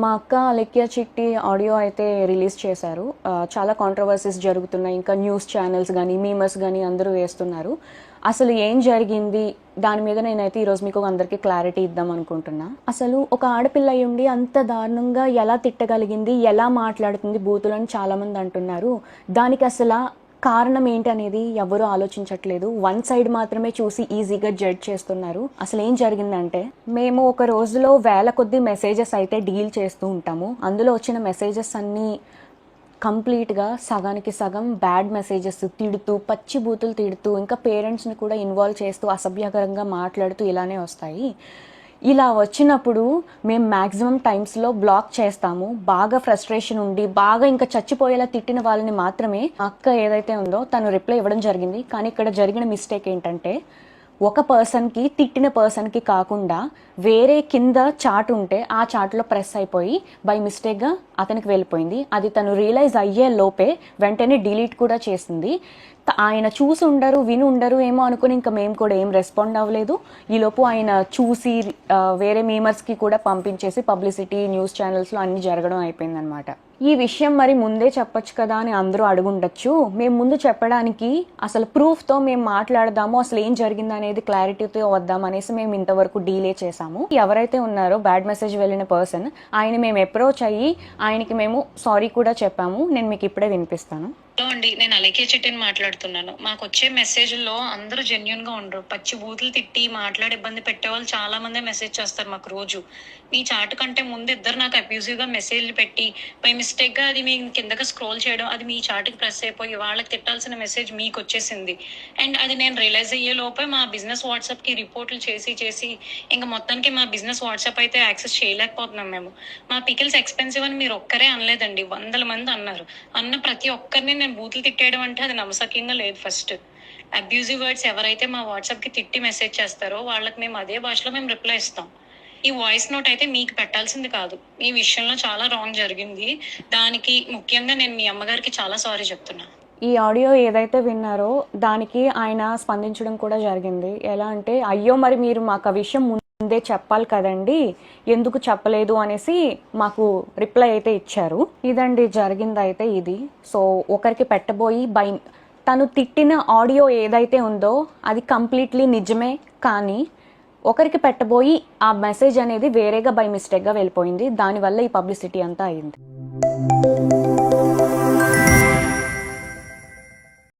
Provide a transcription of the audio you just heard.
మా అక్క అలెక్య చిట్టి ఆడియో అయితే రిలీజ్ చేశారు. చాలా కాంట్రవర్సీస్ జరుగుతున్నాయి. ఇంకా న్యూస్ ఛానల్స్ కానీ మీమర్స్ కానీ అందరూ వేస్తున్నారు. అసలు ఏం జరిగింది? దాని మీద నేనైతే ఈరోజు మీకు అందరికీ క్లారిటీ ఇద్దాం అనుకుంటున్నా. అసలు ఒక ఆడపిల్ల అయి ఉండి అంత దారుణంగా ఎలా తిట్టగలిగింది? ఎలా మాట్లాడుతుంది? బూతులని చాలామంది అంటున్నారు. దానికి అసలు కారణం ఏంటి అనేది ఆలోచించట్లేదు. వన్ సైడ్ మాత్రమే చూసి ఈజీగా జడ్జ్ చేస్తున్నారు. అసలు ఏం జరిగిందంటే మేము ఒక రోజులో వేల కొద్ది మెసేజెస్ అయితే డీల్ చేస్తూ ఉంటాము. అందులో వచ్చిన మెసేజెస్ అన్నీ కంప్లీట్గా సగానికి సగం బ్యాడ్ మెసేజెస్ తిడుతూ పచ్చి బూతులు తిడుతూ ఇంకా పేరెంట్స్ని కూడా ఇన్వాల్వ్ చేస్తూ అసభ్యకరంగా మాట్లాడుతూ ఇలానే వస్తాయి. ఇలా వచ్చినప్పుడు మేము మ్యాక్సిమం టైమ్స్లో బ్లాక్ చేస్తాము. బాగా ఫ్రస్ట్రేషన్ ఉండి బాగా ఇంకా చచ్చిపోయేలా తిట్టిన వాళ్ళని మాత్రమే అక్క ఏదైతే ఉందో తను రిప్లై ఇవ్వడం జరిగింది. కానీ ఇక్కడ జరిగిన మిస్టేక్ ఏంటంటే ఒక పర్సన్కి తిట్టిన పర్సన్కి కాకుండా వేరే కింద చాట్ ఉంటే ఆ చాట్లో ప్రెస్ అయిపోయి బై మిస్టేక్గా అతనికి వెళ్ళిపోయింది. అది తను రియలైజ్ అయ్యే లోపే వెంటనే డిలీట్ కూడా చేసింది. ఆయన చూసి ఉండరు విని ఉండరు ఏమో అనుకుని ఇంకా మేము కూడా ఏం రెస్పాండ్ అవ్వలేదు. ఈలోపు ఆయన చూసి వేరే మీమర్స్కి కూడా పంపించేసి పబ్లిసిటీ న్యూస్ ఛానల్స్లో అన్ని జరగడం అయిపోయిందనమాట ఈ విషయం మరి ముందే చెప్పొచ్చు కదా అని అందరూ అడుగుండొచ్చు. మేము ముందు చెప్పడానికి అసలు ప్రూఫ్తో మేము మాట్లాడదాము అసలు ఏం జరిగింది అనేది క్లారిటీతో వద్దాం అనేసి మేము ఇంతవరకు డీలే చేసాము. ఎవరైతే ఉన్నారో బ్యాడ్ మెసేజ్ వెళ్ళిన పర్సన్ ఆయన మేము అప్రోచ్ అయ్యి ఆయనకి మేము సారీ కూడా చెప్పాము. నేను మీకు ఇప్పుడే వినిపిస్తాను. హలో అండి నేను అలకే చెట్టిని మాట్లాడుతున్నాను. మాకు వచ్చే మెసేజ్లో అందరూ జెన్యున్గా ఉండరు. పచ్చి బూతులు తిట్టి మాట్లాడి ఇబ్బంది పెట్టేవాళ్ళు చాలా మంది మెసేజ్ చేస్తారు మాకు రోజు. మీ చాటు కంటే ముందు ఇద్దరు నాకు అబ్యూజివ్గా మెసేజ్లు పెట్టి బై మిస్టేక్గా అది మీ కిందకి స్క్రోల్ చేయడం అది మీ చాటుకి ప్రెస్ అయిపోయి వాళ్ళకి తిట్టాల్సిన మెసేజ్ మీకు వచ్చేసింది. అండ్ అది నేను రియలైజ్ అయ్యే లోపే మా బిజినెస్ వాట్సాప్కి రిపోర్ట్లు చేసి చేసి ఇంకా మొత్తానికి మా బిజినెస్ వాట్సాప్ అయితే యాక్సెస్ చేయలేకపోతున్నాం మేము. మా పికిల్స్ ఎక్స్పెన్సివ్ అని మీరు ఒక్కరే అనలేదండి వందల మంది అన్నారు. అన్న ప్రతి ఒక్కరిని నేను బూతులు తిట్టేయడం అంటే అది నమ్మసక్యంగా లేదు ఫస్ట్ అబ్యూజివ్ వర్డ్స్ ఎవరైతే మా వాట్సాప్కి తిట్టి మెసేజ్ చేస్తారో వాళ్ళకి మేము అదే భాషలో మేము రిప్లై ఇస్తాం. ఈ వాయిస్ నోట్ అయితే మీకు పెట్టాల్సింది కాదు. మీ విషయంలో చాలా రాంగ్ జరిగింది. దానికి ముఖ్యంగా నేను మీ అమ్మగారికి చాలా సారీ చెప్తున్నా. ఈ ఆడియో ఏదైతే విన్నారో దానికి ఆయన స్పందించడం కూడా జరిగింది. ఎలా అంటే అయ్యో మరి మీరు మాకు ఆ విషయం ముందే చెప్పాలి కదండి. ఎందుకు చెప్పలేదు అనేసి మాకు రిప్లై అయితే ఇచ్చారు. ఇదండి జరిగింది అయితే ఇది. సో ఒకరికి పెట్టబోయి బై తను తిట్టిన ఆడియో ఏదైతే ఉందో అది కంప్లీట్లీ నిజమే కానీ ఒకరికి పెట్టబోయి ఆ మెసేజ్ అనేది వేరేగా బై మిస్టేక్గా వెళ్ళిపోయింది. దానివల్ల ఈ పబ్లిసిటీ అంతా అయింది.